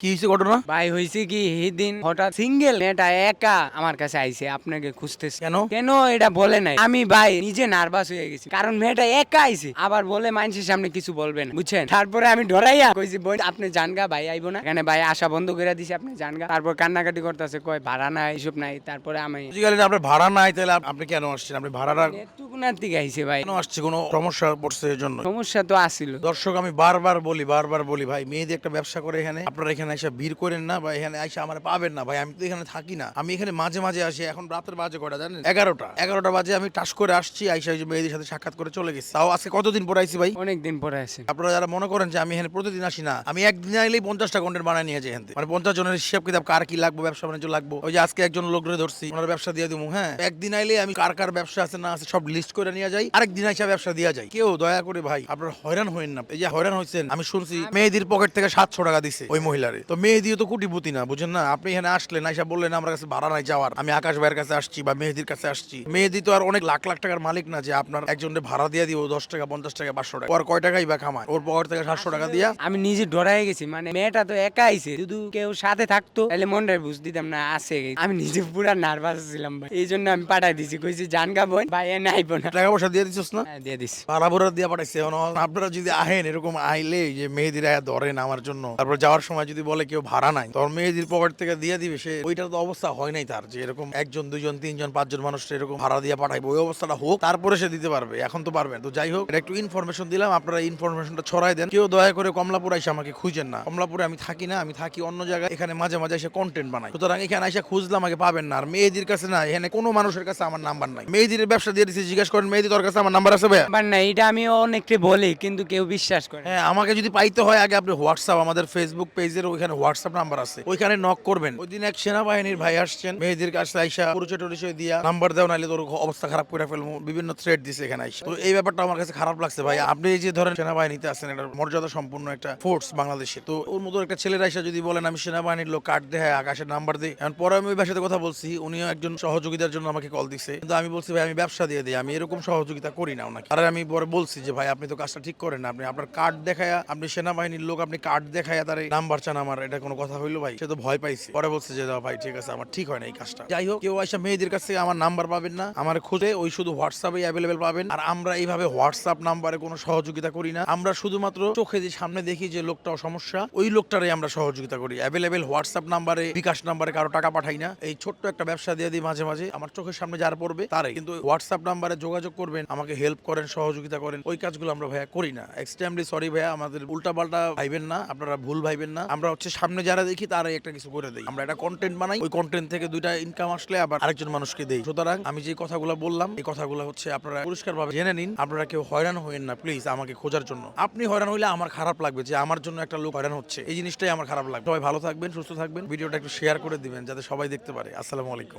কি হয়েছে ঘটনা? ভাই হয়েছে কি? এই হঠাৎ সিঙ্গেল মেয়েটা একা আমার কাছে আইছে আপনাকে খুঁজতেছে। কেন? কেন এটা বলে নাই? আমি ভাই নিজে নার্ভাস হয়ে গেছি কারণ মেয়েটা একা আইছে। আবার বলে মানুষের সামনে কিছু বলবে না বুঝছেন? তারপরে আমি ডরাইয়া কইছি বোন আপনি জানগা ভাই আইবো না। এখানে ভাই আসা বন্ধ করে দিছি আপনি জানগা। তারপর কান্নাকাটি করতেছে কয় ভাড়া নাই এসব নাই। তারপরে আমি বুঝে আপনার ভাড়া নাই তাহলে আপনি কেন আসছেন? আপনি ভাড়াটা এটুকুনার দিকে আইছে ভাই। কেন আসছে? কোনো সমস্যা পড়ছে এর জন্য সমস্যা তো আসছিল দর্শক আমি বারবার বলি বারবার বলি ভাই মেয়েদের একটা ব্যবসা করে এখানে। আপনারা এখানে এসে ভিড় করেন না বা এখানে এসে আমার পাবেন না ভাই। আমি তো এখানে থাকি না। আমি এখানে মাঝে মাঝে আসি এখন রাতের বাজে কটা জানেন? এগারোটা। এগারোটা বাজে আমি টাস করে আসছি আইসা ওই মেয়েদের সাথে সাক্ষাৎ করে চলে গেছি। তাও আজকে কতদিন পরে আইছি ভাই? অনেক দিন পরে আছে আপনারা যারা মনে করেন যে আমি এখানে প্রতিদিন আসি না আমি একদিন আইলেই পঞ্চাশটা কন্টেন্ট বানায় নিয়ে যাই এখান থেকে। মানে পঞ্চাশ জনের হিসাব কিতাব কার কি লাগবে ব্যবসা বাণিজ্য লাগবে। ওই যে আজকে একজন লোক ধরে ধরছি ওনার ব্যবসা দিয়ে দিব হ্যাঁ? একদিন আইলে আমি কার কার ব্যবসা আছে না আছে সব লিস্ট করে নিয়ে যাই আরেকদিন আইসা ব্যবসা দিয়ে যাই। কেউ দয়া করে ভাই আপনার হয়রান হইন না। এই যে হয়রান হয়েছেন আমি শুনছি মেয়েদের পকেট থেকে সাতশো টাকা দিছে ওই মহিলারে। তো মেহেদিও তো কুটিপুতি না বুঝেন না? আপনি এখানে আসলেন আইসা বললেন আমার কাছে ভাড়া নাই যাওয়ার। আমি আকাশ ভাইয়ের কাছে আসছি বা মেহেদির কাছে আসছি। মেহেদি তো আর অনেক লাখ লাখ টাকার মালিক না যে আপনার একজনের ভাড়া দিয়ে দিব দশ টাকা পঞ্চাশ টাকা পাঁচশো টাকা। ওর কয় টাকাই বা কামায় ওর পকেট থেকে সাতশো টাকা দিয়া? আমি নিজে ডরাই গেছি মানে মেয়েটা তো একা আইছে। শুধু কেউ সাথে থাকতো তাহলে মনটাই বুঝ দিতাম না আছে আমি নিজে পুরা নার্ভাস ছিলাম ভাই। এই জন্য আমি পাঠাই দিছি কইছি জান গা বোন ভাই এনে আইবো না। টাকা পয়সা দিয়ে দিছিস না? হ্যাঁ, দিয়ে দিছি। ভাড়া ভরা দিয়ে পাঠাইছে আপনারা যদি আহেন এরকম আইলে যে মেহেদির আয়া ধরেন আমার জন্য। তারপর যাওয়ার সময় যদি বলে কেউ ভাড়া নাই। তোর মেহেদির পকেট থেকে দিয়ে দিবে সে ওইটার তো অবস্থা হয় নাই তার যে এরকম একজন দুইজন তিনজন পাঁচজন মানুষ এরকম ভাড়া দিয়ে পাঠাইবে ওই অবস্থাটা হোক তারপরে সে দিতে পারবে এখন তো পারবে তো যাই হোক এটা একটু ইনফরমেশন দিলাম আপনারা ইনফরমেশনটা ছড়াই দেন। কেউ দয়া করে কমলাপুর এসে আমাকে খুঁজেন না। কমলাপুরে আমি থাকি না আমি থাকি অন্য জায়গায় এখানে মাঝে মাঝে এসে কন্টেন্ট বানাই। সুতরাং এখানে এসে খুঁজলে আমাকে পাবেন না। আর মেয়েদির কাছে না এখানে কোনো মানুষের কাছে আমার নাম্বার নাই। মেয়েদির ব্যবসা দিয়ে দিচ্ছি জিজ্ঞেস করেন মেয়েদি তোর কাছে আমার নাম্বার আছে ভাইয়া? আবার না এটা আমি অনেককে বলি কিন্তু কেউ বিশ্বাস করে হ্যাঁ আমাকে যদি পাইতে হয় আগে আপনি হোয়াটসঅ্যাপ আমাদের ফেসবুক পেজের ওইখানে হোয়াটসঅ্যাপ নাম্বার আছে। ওইখানে নক করবেন। ওই দিন এক সেনাবাহিনীর ভাই আসছেন মেয়েদের কাছে আইসা পরিচয় টরিচয় দিয়া নাম্বার দেও, নাইলে তোর অবস্থা খারাপ করে ফেলব, বিভিন্ন থ্রেড দিছে এখানে আইসা। তো এই ব্যাপারটা আমার কাছে খারাপ লাগছে ভাই। আপনি এই যে ধরেন সেনাবাহিনীতে আছেন এটা মর্যাদা সম্পূর্ণ একটা ফোর্স বাংলাদেশে তো ওর মতো একটা ছেলের আইসা যদি বলেন, আমি সেনাবাহিনীর লোক, কার্ড দেয় আকাশের নাম্বার দিই। এখন পরে আমি ওই ভাষাতে কথা বলছি, উনিও একজন সহযোগিতার জন্য আমাকে কল দিছে। কিন্তু আমি বলছি, ভাই, আমি ব্যবসা দিয়ে দিই, আমি এরকম সহযোগিতা করি না ওনাকে। আর আমি পরে বলছি যে, ভাই, আপনি তো কাজটা ঠিক করেন আপনি আপনার কার্ড দেখায়, আপনি সেনাবাহিনীর লোক, আপনি কার্ড দেখায় তার নাম্বার চান আমার এটা কোনো কথা হইল ভাই? সে তো ভয় পাইছে। পরে বলছে যে ভাই, ঠিক আছে, আমার ঠিক হয় না এই কাজটা। যাই হোক, কেউ আইসা মেয়েদের কাছ থেকে আমার নাম্বার পাবেন না। আমার খুঁজে ওই শুধু হোয়াটসঅ্যাপে অ্যাভেলেবেল পাবেন। আর আমরা এইভাবে হোয়াটসঅ্যাপ নাম্বারে কোনো সহযোগিতা করি না। আমরা শুধুমাত্র চোখে যে সামনে দেখি যে, লোকটাও সমস্যা। ওই লোকটারই আমরা সহযোগিতা করি। অ্যাভেলেবেল হোয়াটসঅ্যাপ নাম্বারে, বিকাশ নাম্বারে কারও টাকা পাঠাই না। এই ছোট্ট একটা ব্যবসা দিয়ে দিই মাঝে মাঝে। আমার চোখের সামনে যার পড়বে তারে কিন্তু হোয়াটসঅ্যাপ নাম্বারে যোগাযোগ করবেন, আমাকে হেল্প করেন, সহযোগিতা করেন, ওই কাজগুলো আমরা ভাইয়া করি না। এক্সট্রিমলি সরি ভাইয়া, আমাদের উল্টা পাল্টা ভাইবেন না। আপনারা ভুল ভাইবেন না। আমরা হচ্ছে সামনে যারা দেখি, তারাই একটা কিছু করে দেই। আমরা একটা কন্টেন্ট বানাই, ওই কন্টেন্ট থেকে দুইটা ইনকাম আসলে আবার আরেকজন মানুষকে দেই। সুতরাং আমি যে কথাগুলো বললাম, এই কথাগুলো হচ্ছে আপনারা পুরস্কার ভাবে জেনে নিন। আপনারা কেউ হয়রান হইেন না প্লিজ আমাকে খোঁজার জন্য। আপনি হয়রান হইলে আমার খারাপ লাগবে যে আমার জন্য একটা লোক হয়রান হচ্ছে। এই জিনিসটাই আমার খারাপ লাগবে। সবাই ভালো থাকবেন, সুস্থ থাকবেন। ভিডিওটা একটু শেয়ার করে দিবেন, যাতে সবাই দেখতে পারে। আসসালামু আলাইকুম।